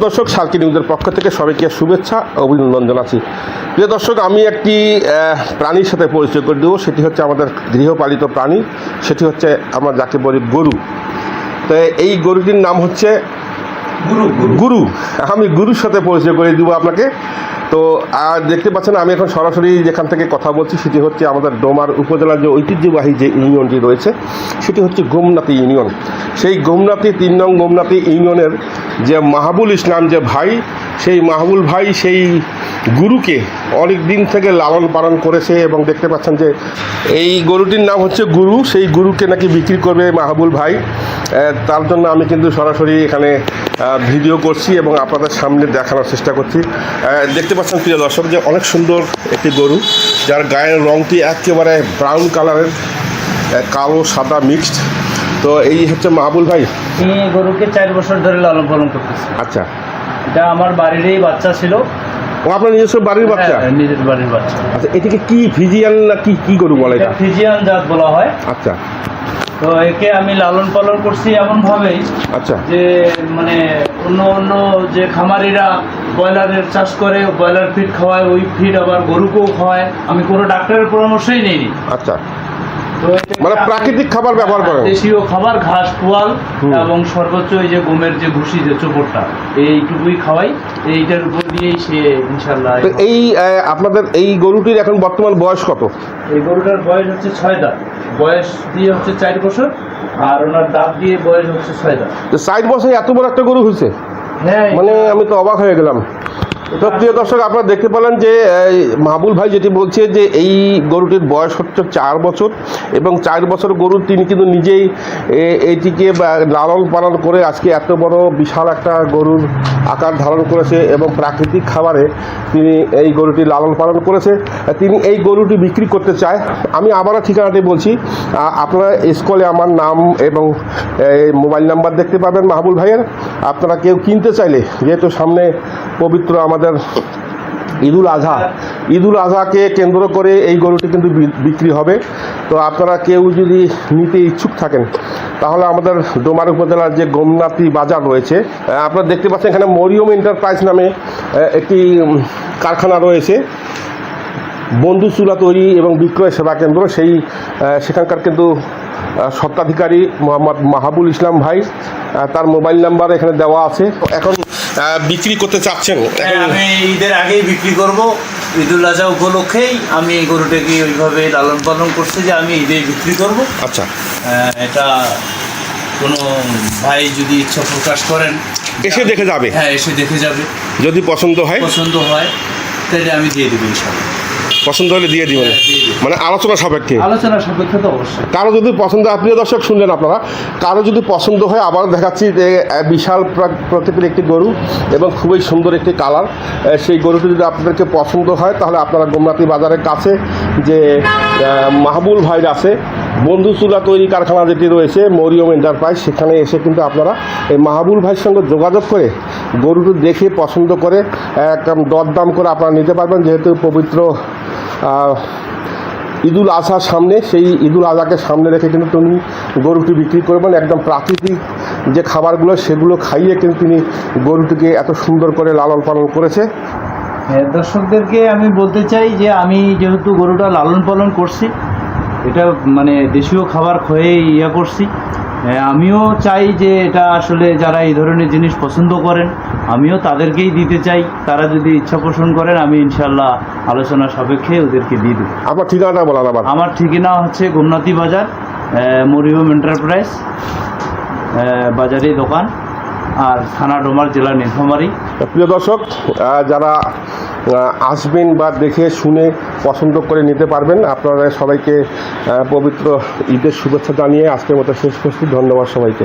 দর্শক সার্কি নিউজের পক্ষ থেকে সবাইকে শুভেচ্ছা অভিনন্দন জানাচ্ছি। প্রিয় দর্শক, আমি একটি প্রাণীর সাথে পরিচয় করে দেবো। সেটি হচ্ছে আমাদের গৃহপালিত প্রাণী। সেটি হচ্ছে আমার যাকে বলি গরু। তো এই গরুটির নাম হচ্ছে গুরু আমি গুরুর সাথে পরিচয় করে দিব আপনাকে। তো, আর দেখতে পাচ্ছেন, আমি এখন সরাসরি যেখান থেকে কথা বলছি, সেটি হচ্ছে আমাদের ডোমার উপজেলার যে ঐতিহ্যবাহী যে ইউনিয়নটি রয়েছে, সেটি হচ্ছে গোমনাথি ইউনিয়ন। সেই গোমনাথি, তিন নং গোমনাথি ইউনিয়নের যে মাহবুল ইসলাম যে ভাই, সেই মাহবুল ভাই, সেই গুরুকে অনেক দিন থেকে লালন পালন করেছে এবং দেখতে পাচ্ছেন যে এই গরুটির নাম হচ্ছে গুরু। সেই গুরুকে নাকি বিক্রি করবে মাহবুল ভাই। তার জন্য আমি কিন্তু সরাসরি এখানে ভিডিও করছি এবং আপনাদের সামনে দেখানোর চেষ্টা করছি। দেখতে পাচ্ছেন প্রিয় দর্শক যে অনেক সুন্দর একটি গরু যার গায়ের রঙটি একেবারে ব্রাউন কালারের কালো সাদা মিক্সড তো এই হচ্ছে মাহবুল ভাই। গরুকে চার বছর ধরে লালন পালন করতেছি। আচ্ছা। এটা আমার বাড়িরই বাচ্চা ছিল। আপনার নিজস্ব বাড়ির বাচ্চা? হ্যাঁ, নিজের বাড়ির বাচ্চা। আচ্ছা এটিকে কি ফিজিয়ান না কি কি গরু বলে এটা? এটা ফিজিয়ান জাত বলা হয়। আচ্ছা। তো একে আমি লালন পালন করছি এমন ভাবেই আচ্ছা। যে মানে অন্য অন্য যে খামারিরা ব্রয়লারের চাষ করে ব্রয়লার ফিড খাওয়ায় ওই ফিড আবার গরুকেও খাওয়ায়। আমি কোনো ডাক্তারের পরামর্শই নেইনি। আচ্ছা। মানে প্রাকৃতিক খাবার ব্যবহার করেন দেশীয় খাবার ঘাস পোয়াল এবং সর্বোচ্চ এই যে গমের যে ভুসি যে চোপড়টা এইটুকুই খাওয়াই। এইটার উপর দিয়েই সে ইনশাল্লাহ এই আপনাদের এই গরুটির এখন বর্তমান বয়স কত? এই গরুটার বয়স হচ্ছে ছয় দাঁত। বয়স দিয়ে হচ্ছে চার বছর আর ওনার দাঁত দিয়ে বয়স হচ্ছে ছয় দাঁত। তো ষাট বছরে এত বড় একটা গরু হয়েছে? হ্যাঁ মানে আমি তো অবাক হয়ে গেলাম। তো প্রিয় দর্শক, আপনারা দেখতে পেলেন যে মাহবুল ভাই যেটি বলছে যে, এই গরুটির বয়স হচ্ছে চার বছর এবং চার বছর গরু তিনি কিন্তু নিজেই এটিকে লালন পালন করে আজকে এত বড় বিশাল একটা গরুর আকার ধারণ করেছে এবং প্রাকৃতিক খাবারে তিনি এই গরুটি লালন পালন করেছে। তিনি এই গরুটি বিক্রি করতে চায়। আমি আবারও ঠিকানাটি বলছি আপনারা স্কলে আমার নাম এবং মোবাইল নাম্বার দেখতে পাবেন মাহবুল ভাইয়ের। আপনারা কেউ কিনতে চাইলে, যেহেতু সামনে পবিত্র আমাদের ঈদুল আজহা, ঈদুল আজহাকে কেন্দ্র করে এই গরুটি কিন্তু বিক্রি হবে। তো আপনারা কেউ যদি নিতে ইচ্ছুক থাকেন, তাহলে আমাদের ডোমার উপজেলার যে গোমনাথি বাজার রয়েছে আপনারা দেখতে পাচ্ছেন এখানে মরিয়ম এন্টারপ্রাইজ নামে একটি কারখানা রয়েছে। বন্ধু চুলা তৈরি এবং বিক্রয় সেবা কেন্দ্র, সেই সেখানকার কিন্তু আহ, স্বত্বাধিকারী মোহাম্মদ মাহাবুল ইসলাম ভাই তার মোবাইল নাম্বার এখানে দেওয়া আছে। এখন বিক্রি করতে চাচ্ছেন? হ্যাঁ, আমি ঈদের আগেই বিক্রি করব। ঈদুল আজহা উপলক্ষেই আমি এই গরুটাকে ওইভাবে লালন পালন করছি যে আমি ঈদে বিক্রি করব। আচ্ছা। এটা কোনো ভাই যদি ইচ্ছা প্রকাশ করেন এসে দেখে যাবে। হ্যাঁ এসে দেখে যাবে। যদি পছন্দ হয়? পছন্দ হয় তাহলে আমি দিয়ে দেবো ইনশাল্লাহ পছন্দ হলে দিয়ে দিবেন। হ্যাঁ, দিয়ে দেব। মানে আলোচনা সাপেক্ষে। আলোচনা সাপেক্ষে তো অবশ্যই। কারও যদি পছন্দ প্রিয় দর্শক শুনলেন আপনারা কারও যদি পছন্দ হয় আবার দেখাচ্ছি যে বিশাল প্রা- প্রকৃতির একটি গরু এবং খুবই সুন্দর একটি কালার। সেই গরুটি যদি আপনাদেরকে পছন্দ হয় তাহলে আপনারা গোমনাথি বাজারের কাছে যে মাহবুল ভাইর আছে বন্ধু চুলা তৈরি কারখানা যেটি রয়েছে মরিয়ম এন্টারপ্রাইজ সেখানে এসে কিন্তু আপনারা এই মাহবুল ভাইয়ের সঙ্গে যোগাযোগ করে গরুটি দেখে পছন্দ করে একদম দরদাম করে আপনারা নিতে পারবেন যেহেতু পবিত্র ঈদুল আজহার সামনে সেই ঈদুল আজহাকে সামনে রেখে কিন্তু তিনি গরুটি বিক্রি করবেন। একদম প্রাকৃতিক যে খাবারগুলো সেগুলো খাইয়ে কিন্তু তিনি গরুটিকে এত সুন্দর করে লালন পালন করেছে। হ্যাঁ, দর্শকদেরকে আমি বলতে চাই যে আমি যেহেতু গরুটা লালন পালন করছি এটা মানে দেশীয় খাবার খেয়ে ইয়া করছি। আমিও চাই যে এটা আসলে যারা এই ধরনের জিনিস পছন্দ করেন আমিও তাদেরকেই দিতে চাই। তারা যদি ইচ্ছা পোষণ করেন আমি ইনশাল্লাহ আলোচনা সাপেক্ষে ওদেরকে দিয়ে দেবো। আমার ঠিকানাটা বলার আবার। আমার ঠিকানা হচ্ছে গোমনাথি বাজার মরিয়ম এন্টারপ্রাইজ বাজারে দোকান আর থানা ডোমার জেলা নীলফামারী। প্রিয় দর্শক যারা আসবেন বা দেখে শুনে পছন্দ করে নিতে পারবেন, আপনারা সবাইকে পবিত্র ঈদের শুভেচ্ছা জানিয়ে আজকের মতো শেষ করছি। ধন্যবাদ সবাইকে।